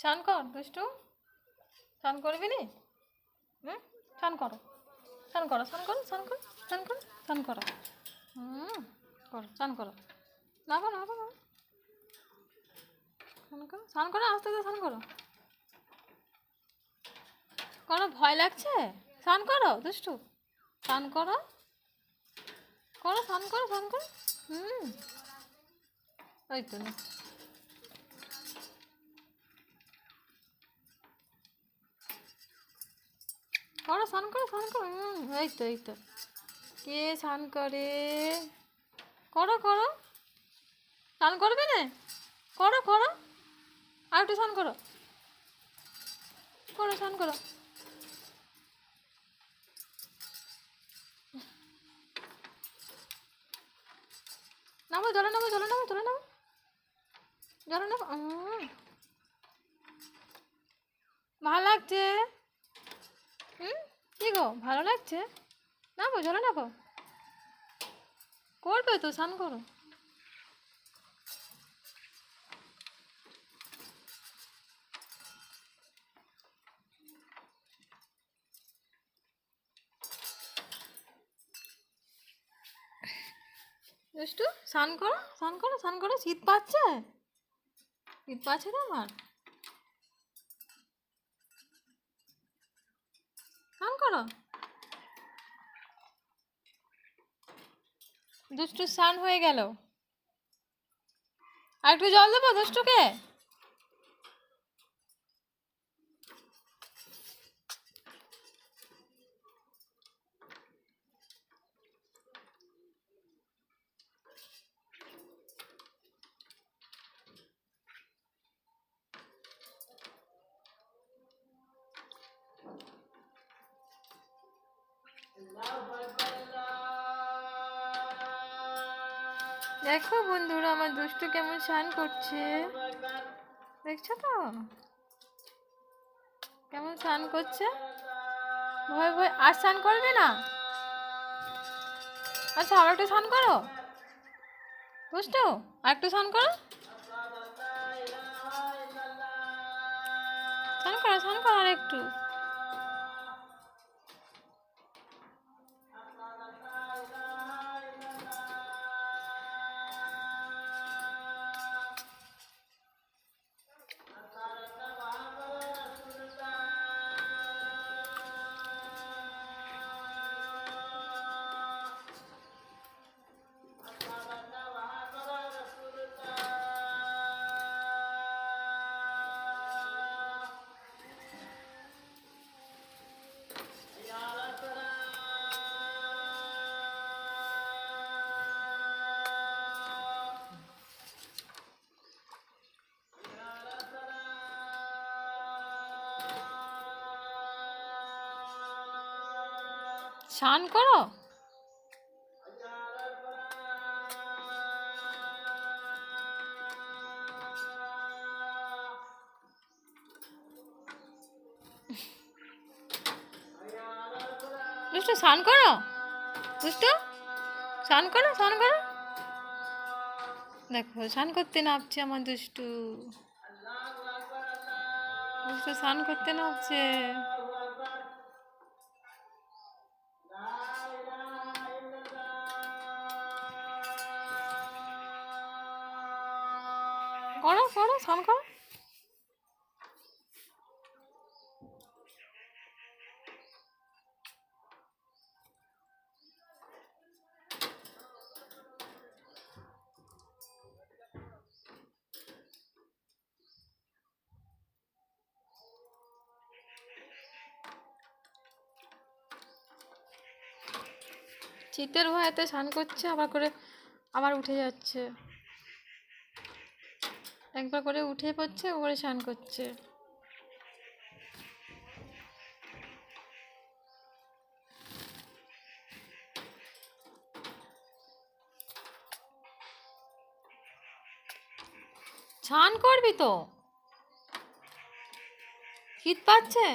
স্নান কর, দুষ্টু। স্নান করবি নি? হুম? স্নান করো। স্নান করো স্নান করো স্নান করো স্নান করো স্নান করো। হুম, করো, স্নান করো। না করো না করো। স্নান করো স্নান করো, আস্তে আস্তে স্নান করো। কোনো ভয় লাগছে? স্নান করো, দুষ্টু। স্নান করো। করো, স্নান করো স্নান করো। হুম। ওই তো না। করো স্নান করো স্নান করো। এই তো এই তো। কে স্নান করে? করো করো। স্নান করবে না? করো করো। আর একটু স্নান করো। করো, স্নান করো। নামো, জলে নামো জলে নামো জলে নামো। জলে নামো। ভালো লাগছে? হুম গো, ভালো লাগছে? না নামো জলে নামো। করবে তো, স্নান করো। দুষ্টু, স্নান করো স্নান করো স্নান করো। শীত পাচ্ছে? শীত পাচ্ছে না আমার স্নান করো। দুষ্টু স্নান হয়ে গেল। আর একটু জল দেবো দুষ্টুকে? দেখো বন্ধুরা, আমার দুষ্টু কেমন স্নান করছে? দেখছ তো? কেমন স্নান করছে? ভয় ভয়, আর স্নান করবে না? আচ্ছা আর একটু স্নান করো। বুঝতো আর একটু স্নান করো। স্নান করো স্নান করো আর একটু স্নান করো? দুষ্টু স্নান করো? দুষ্টু স্নান করো স্নান করো। দেখো, স্নান করতে নামছে আমার দুষ্টু। দুষ্টু স্নান করতে নামছে। করো করো স্নান করো। শীতের ভয়েতে স্নান করছে আবার করে আবার উঠে যাচ্ছে। একবার করে উঠে পড়ছে ওপরে স্নান করছে। স্নান করবি তো? শীত পাচ্ছে?